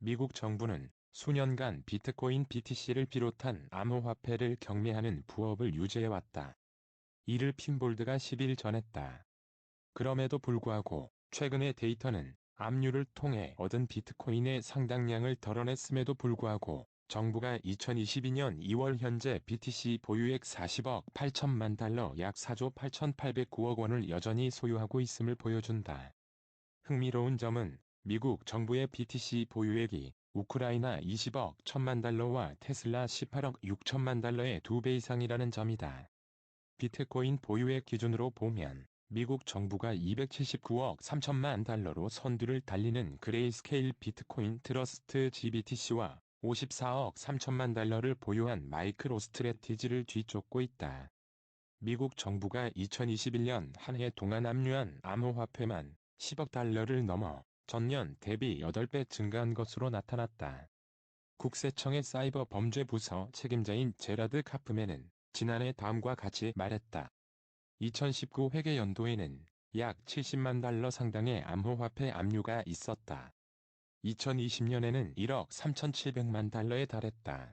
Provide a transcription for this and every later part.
미국 정부는 수년간 비트코인 BTC를 비롯한 암호화폐를 경매하는 부업을 유지해왔다. 이를 핀볼드가 10일 전했다. 그럼에도 불구하고 최근의 데이터는 압류를 통해 얻은 비트코인의 상당량을 덜어냈음에도 불구하고 정부가 2022년 2월 현재 BTC 보유액 40억 8천만 달러 약 4조 8,809억 원을 여전히 소유하고 있음을 보여준다. 흥미로운 점은 미국 정부의 BTC 보유액이 우크라이나 20억 1천만 달러와 테슬라 18억 6천만 달러의 두배 이상이라는 점이다. 비트코인 보유액 기준으로 보면 미국 정부가 279억 3천만 달러로 선두를 달리는 그레이스케일 비트코인 트러스트 GBTC와 54억 3천만 달러를 보유한 마이크로 스트레티지를 뒤쫓고 있다. 미국 정부가 2021년 한 해 동안 압류한 암호화폐만 10억 달러를 넘어 전년 대비 8배 증가한 것으로 나타났다. 국세청의 사이버 범죄 부서 책임자인 제라드 카프맨은 지난해 다음과 같이 말했다. 2019 회계 연도에는 약 70만 달러 상당의 암호화폐 압류가 있었다. 2020년에는 1억 3,700만 달러에 달했다.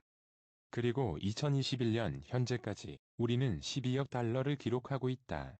그리고 2021년 현재까지 우리는 12억 달러를 기록하고 있다.